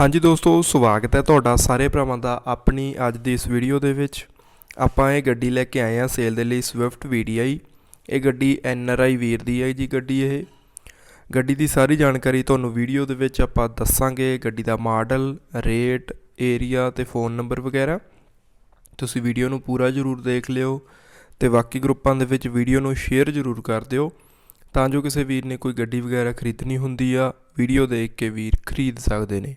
ਹਾਂਜੀ ਦੋਸਤੋ, ਸਵਾਗਤ ਹੈ ਤੁਹਾਡਾ ਸਾਰੇ ਭਰਾਵਾਂ ਦਾ ਆਪਣੀ ਅੱਜ ਦੀ ਇਸ ਵੀਡੀਓ ਦੇ ਵਿੱਚ। ਆਪਾਂ ਇਹ ਗੱਡੀ ਲੈ ਕੇ ਆਏ ਹਾਂ ਸੇਲ ਦੇ ਲਈ ਸਵਿਫਟ VDI ਇਹ ਗੱਡੀ NRI ਵੀਰ ਦੀ ਹੈ ਜੀ ਗੱਡੀ ਇਹ। ਗੱਡੀ ਦੀ ਸਾਰੀ ਜਾਣਕਾਰੀ ਤੁਹਾਨੂੰ ਵੀਡੀਓ ਦੇ ਵਿੱਚ ਆਪਾਂ ਦੱਸਾਂਗੇ। ਗੱਡੀ ਦਾ ਮਾਡਲ, ਰੇਟ, ਏਰੀਆ ਤੇ ਫੋਨ ਨੰਬਰ ਵਗੈਰਾ। ਤੁਸੀਂ ਵੀਡੀਓ ਨੂੰ ਪੂਰਾ ਜ਼ਰੂਰ ਦੇਖ ਲਿਓ ਤੇ ਬਾਕੀ ਗਰੁੱਪਾਂ ਦੇ ਵਿੱਚ ਵੀਡੀਓ ਨੂੰ ਸ਼ੇਅਰ ਜ਼ਰੂਰ ਕਰ ਦਿਓ। ਤਾਂ ਜੋ ਕਿਸੇ ਵੀਰ ਨੇ ਕੋਈ ਗੱਡੀ ਵਗੈਰਾ ਖਰੀਦਣੀ ਹੁੰਦੀ ਆ, ਵੀਡੀਓ ਦੇਖ ਕੇ ਵੀਰ ਖਰੀਦ ਸਕਦੇ ਨੇ।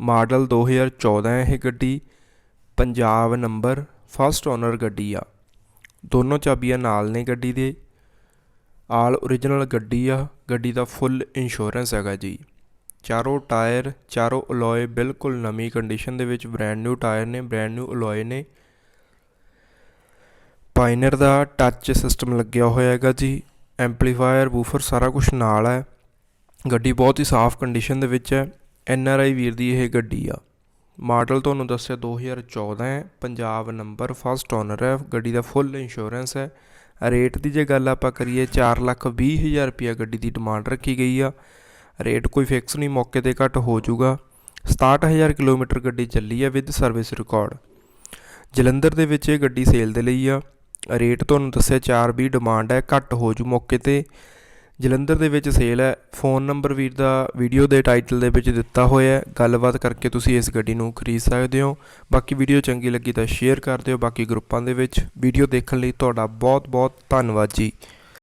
ਮਾਡਲ 2014 ਹੈ ਇਹ ਗੱਡੀ, ਪੰਜਾਬ ਨੰਬਰ ਫਸਟ ਓਨਰ ਗੱਡੀ ਆ। ਦੋਨੋਂ ਚਾਬੀਆਂ ਨਾਲ ਨੇ ਗੱਡੀ ਦੇ। ਆਲ origignal ਗੱਡੀ ਆ, ਗੱਡੀ ਦਾ ਫੁੱਲ ਇੰਸ਼ੋਰੈਂਸ ਹੈਗਾ ਜੀ। ਚਾਰੋਂ ਟਾਇਰ ਚਾਰੋਂ ਅਲੋਏ ਬਿਲਕੁਲ ਨਵੀਂ ਕੰਡੀਸ਼ਨ ਦੇ ਵਿੱਚ ਬ੍ਰੈਂਡ ਨਿਊ ਟਾਇਰ ਨੇ ਬ੍ਰੈਂਡ ਨਿਊ ਅਲੋਏ ਨੇ। ਪਾਇਨਰ ਦਾ ਟੱਚ ਸਿਸਟਮ ਲੱਗਿਆ ਹੋਇਆ ਹੈਗਾ ਜੀ। ਐਂਪਲੀਫਾਇਰ ਬੂਫਰ ਸਾਰਾ ਕੁਝ ਨਾਲ ਹੈ। ਗੱਡੀ ਬਹੁਤ ਹੀ ਸਾਫ਼ ਕੰਡੀਸ਼ਨ ਦੇ ਵਿੱਚ ਹੈ। ਐਨ ਆਰ ਆਈ ਵੀਰ ਦੀ ਇਹ ਗੱਡੀ ਆ। ਮਾਡਲ ਤੁਹਾਨੂੰ ਦੱਸਿਆ 2014 ਹੈ। ਪੰਜਾਬ ਨੰਬਰ ਫਸਟ ਓਨਰ ਹੈ। ਗੱਡੀ ਦਾ ਫੁੱਲ ਇੰਸ਼ੋਰੈਂਸ ਹੈ। ਰੇਟ ਦੀ ਜੇ ਗੱਲ ਆਪਾਂ ਕਰੀਏ, ਚਾਰ ਲੱਖ ਵੀਹ ਹਜ਼ਾਰ ਰੁਪਿਆ ਗੱਡੀ ਦੀ ਡਿਮਾਂਡ ਰੱਖੀ ਗਈ ਆ। ਰੇਟ ਕੋਈ ਫਿਕਸ ਨਹੀਂ, ਮੌਕੇ ਤੇ ਘੱਟ ਹੋ ਜਾਊਗਾ। 67000 ਕਿਲੋਮੀਟਰ ਗੱਡੀ ਚੱਲੀ ਆ ਵਿਦ ਸਰਵਿਸ ਰਿਕਾਰਡ ਜਲੰਧਰ ਦੇ ਵਿੱਚ ਇਹ ਗੱਡੀ ਸੇਲ ਦੇ ਲਈ ਆ। ਰੇਟ ਤੁਹਾਨੂੰ ਦੱਸਿਆ 420 ਡਿਮਾਂਡ ਹੈ, ਘੱਟ ਹੋ ਜੂ ਮੌਕੇ ਤੇ। ਜਲੰਧਰ ਦੇ ਵਿੱਚ ਸੇਲ ਹੈ। ਫੋਨ ਨੰਬਰ ਵੀਰ ਦਾ ਵੀਡੀਓ ਦੇ ਟਾਈਟਲ ਦੇ ਵਿੱਚ ਦਿੱਤਾ ਹੋਇਆ ਹੈ। ਗੱਲਬਾਤ ਕਰਕੇ ਤੁਸੀਂ ਇਸ ਗੱਡੀ ਨੂੰ ਖਰੀਦ ਸਕਦੇ ਹੋ। ਬਾਕੀ ਵੀਡੀਓ ਚੰਗੀ ਲੱਗੀ ਤਾਂ ਸ਼ੇਅਰ ਕਰ ਦਿਓ। ਬਾਕੀ ਗਰੁੱਪਾਂ ਦੇ ਵਿੱਚ ਵੀਡੀਓ ਦੇਖਣ ਲਈ ਤੁਹਾਡਾ ਬਹੁਤ ਬਹੁਤ ਧੰਨਵਾਦ ਜੀ।